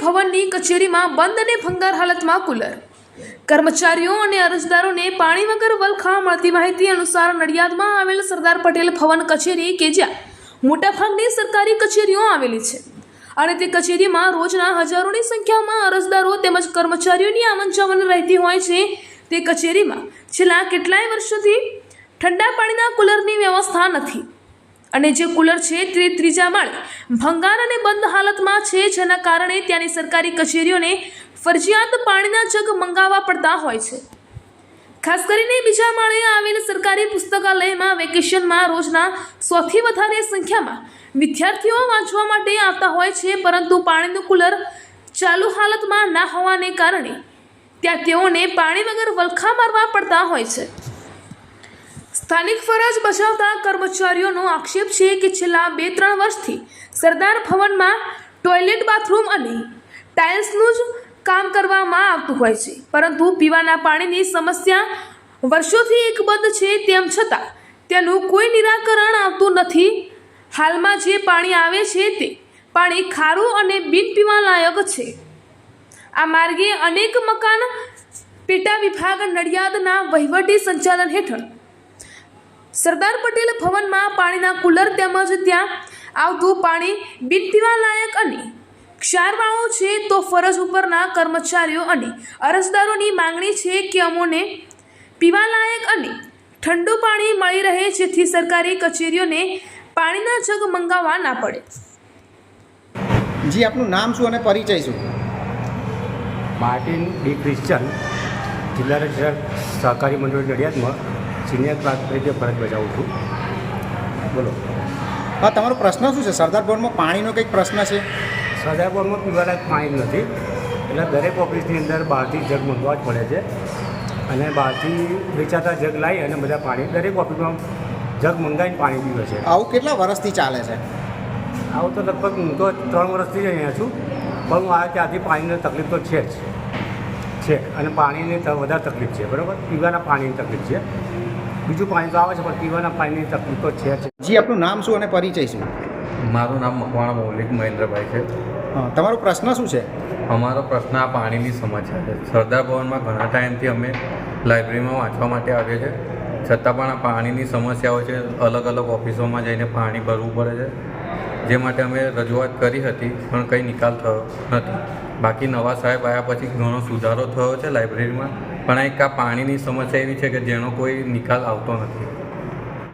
ભવનની કચેરીમાં બંધ અને ભંગાર હાલતમાં કુલર. કર્મચારીઓ અને અરજદારોને પાણી વગર વલખા મળતી માહિતી અનુસાર નડિયાદમાં આવેલ સરદાર પટેલ ભવન કચેરી કે જ્યાં મોટાભાગની સરકારી કચેરીઓ આવેલી છે. અને તે કચેરીમાં રોજના હજારોની સંખ્યામાં અરજદારો તેમજ કર્મચારીઓની આવન જાવન રહેતી હોય છે. તે કચેરીમાં છેલ્લા કેટલાય વર્ષોથી ઠંડા પાણીના કુલરની વ્યવસ્થા નથી. અને જે કુલર છે તે ત્રીજા માળે. ભંગાર અને બંધ હાલતમાં છે જેના કારણે ત્યાંની સરકારી કચેરીઓને ફરજિયાત પાણીના જગ મંગાવવા પડતા હોય છે. ખાસ કરીને બીજા માળે આવેલ સરકારી પુસ્તકાલયમાં વેકેશનમાં રોજના સૌથી વધારે સંખ્યામાં વિદ્યાર્થીઓ વાંચવા માટે આવતા હોય છે, પરંતુ પાણીનું કુલર ચાલુ હાલતમાં ના હોવાને કારણે ત્યાં તેઓને પાણી વગર વલખા મારવા પડતા હોય છે. સ્થાનિક ફરજ બજાવતા કર્મચારીઓનો આક્ષેપ છે કે છેલ્લા બે ત્રણ વર્ષથી સરદાર ભવનમાં ટોયલેટ બાથરૂમ અને ટાઇલ્સનું જ કામ કરવામાં આવતું હોય છે. પરંતુ પીવાના પાણીની સમસ્યા વર્ષોથી એકબદ્ધ છે તેમ છતાં તેનું કોઈ નિરાકરણ આવતું નથી. હાલમાં જે પાણી આવે છે તે પાણી ખારું અને બિન પીવાલાયક છે. આ માર્ગે અનેક મકાન પેટા વિભાગ નડિયાદના વહીવટી સંચાલન હેઠળ સરદાર પટેલ ભવનમાં પાણીના કુલર તેમજ ત્યાં આવતું પાણી બિન પીવાલાયક અને ક્ષારવાળો છે તો ફરજ ઉપરના કર્મચારીઓ અને અરજદારોની માંગણી છે કે અમોને પીવાલાયક અને ઠંડુ પાણી મળી રહે જેથી સરકારી કચેરીઓને પાણીના જગ મંગાવવા ના પડે. જી આપનું નામ શું અને પરિચય શું? માર્ટિન ડી ક્રિશ્ચન જિલ્લા રજિસ્ટ્રાર સહકારી મંડળ નડિયાદમાં. સિનિયર ક્લાર્ક તરીકે ફરજ બજાવું છું. બોલો. હા તમારો પ્રશ્ન શું છે? સરદાર ભવનમાં પાણીનો કંઈક પ્રશ્ન છે? સરદાર સદાપુરમાં પીવાલાયક પાણી નથી. એટલે દરેક ઓફિસની અંદર બહારથી જગ મંગવા જ પડે છે. અને બહારથી વેચાતા જગ લાવી અને બધા પાણી દરેક ઓફિસમાં જગ મંગાવીને પાણી પીવે છે. આવું કેટલા વર્ષથી ચાલે છે? આવું તો લગભગ હું તો ત્રણ વર્ષથી જ અહીંયા છું. પણ હું આ ત્યાંથી પાણીની તકલીફ તો છે જ. છે. અને પાણીની વધારે તકલીફ છે બરાબર? પીવાના પાણીની તકલીફ છે. બીજું પાણી તો આવે છે પણ પીવાના પાણીની તકલીફ તો છે જ. જી આપનું નામ શું અને પરિચય શું? મારું નામ મકવાણા મૌલિક મહેન્દ્રભાઈ છે. હા તમારો પ્રશ્ન શું છે? અમારો પ્રશ્ન આ પાણીની સમસ્યા છે સરદાર ભવનમાં ઘણા ટાઈમથી અમે લાઇબ્રેરીમાં વાંચવા માટે આવીએ છીએ. છતાં પણ આ પાણીની સમસ્યાઓ છે અલગ અલગ ઓફિસોમાં જઈને પાણી ભરવું પડે છે. જે માટે અમે રજૂઆત કરી હતી પણ કંઈ નિકાલ થયો નથી. બાકી નવા સાહેબ આવ્યા પછી ઘણો સુધારો થયો છે લાઇબ્રેરીમાં. પણ એક આ પાણીની સમસ્યા એવી છે કે જેનો કોઈ નિકાલ આવતો નથી.